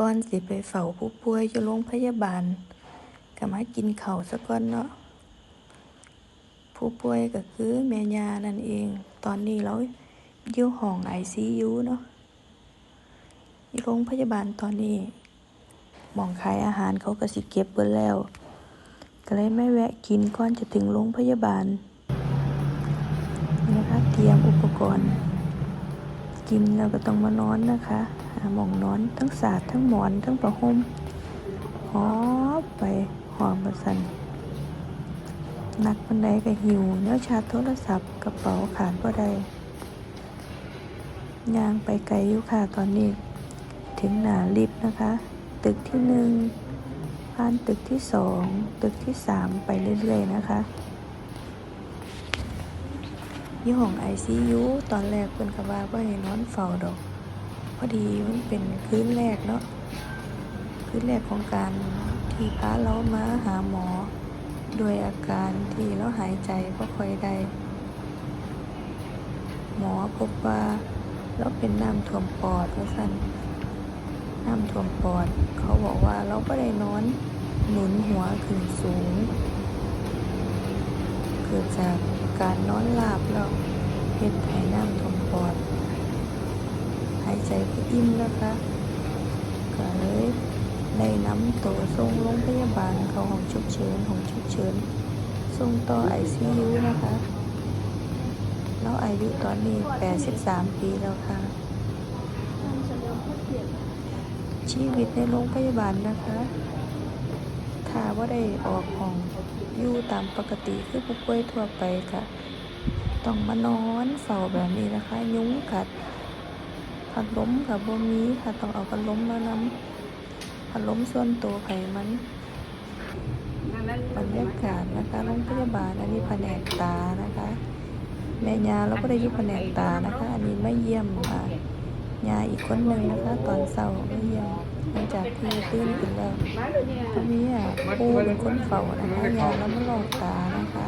ก่อนสิไปเฝ้าผู้ป่วยอยู่โรงพยาบาลก็มากินข้าวซะก่อนเนาะ ผู้ป่วยก็คือแม่ยานั่นเอง ตอนนี้เราอยู่ห้อง ICU เนาะอยู่โรงพยาบาลตอนนี้มองขายอาหารเขาก็สิเก็บเบิดแล้ว ก็เลยไม่แวะกินก่อนจะถึงโรงพยาบาลนี่นะคะเตรียมอุปกรณ์ กินแล้วก็ต้องมานอนนะคะ หาหมองนอน ทั้งศาสตร์ทั้งหมอน ทั้งประห่มหอบไปหอบมาสันหนักบันไดก็หิวเนื้อชาโทรศัพท์กระเป๋าขาดก็ได้ยางไปไกลอยู่ค่ะตอนนี้ ถึงหนาลิฟต์นะคะ ตึกที่หนึ่งผ่านตึกที่สองตึกที่สามไปเรื่อยๆนะคะยี่ห้อง ICU ตอนแรกเพิ่นก็ว่าบ่ให้นอนเฝ้าดอก พอดีมันเป็นคืนแรกเนาะคืนแรกของการที่พาเรามาหาหมอ โดยอาการที่เราหายใจบ่ค่อยได้ หมอพบว่าเราเป็นน้ำท่วมปอดว่าซั่นน้ำท่วมปอด เขาบอกว่าเราบ่ได้นอนหนุนหัวขึ้นสูง เกิดจากการนอนหลับแล้วเฮ็ดให้น้ำท่วมปอด หาย ใจบ่อิ่มนะคะก็เลยได้นำตัวส่งโรงพยาบาลเขาห้องฉุกเฉินห้องฉุกเฉินส่งต่อ ICU นะคะแล้วอายุตอนนี้ 83 ปีแล้วค่ะ ชีวิตในโรงพยาบาลนะคะถ้าว่าได้ออกห้องอยู่ตามปกติคือผู้ป่วยทั่วไปค่ะ ต้องมานอนเฝ้าแบบนี้นะคะ ยุ้งกัด พัดลมกับบ่มีค่ะต้องเอาพัดลมมานำพัดลมส่วนตัวไผมันบรรยากาศนะคะโรงพยาบาลอันนี้แผนกตานะคะ แม่ยาเราก็ได้ยู่แผนกตานะคะ อันนี้ไม่เยี่ยมค่ะยาอีกคนหนึ่งนะคะ ตอนเช้าไม่เยี่ยมหลังจากที่ตื่นขึ้นแล้วตอนนี้อะปูเป็นคนเฝ้านะคะยาแล้วมาลอกตานะคะ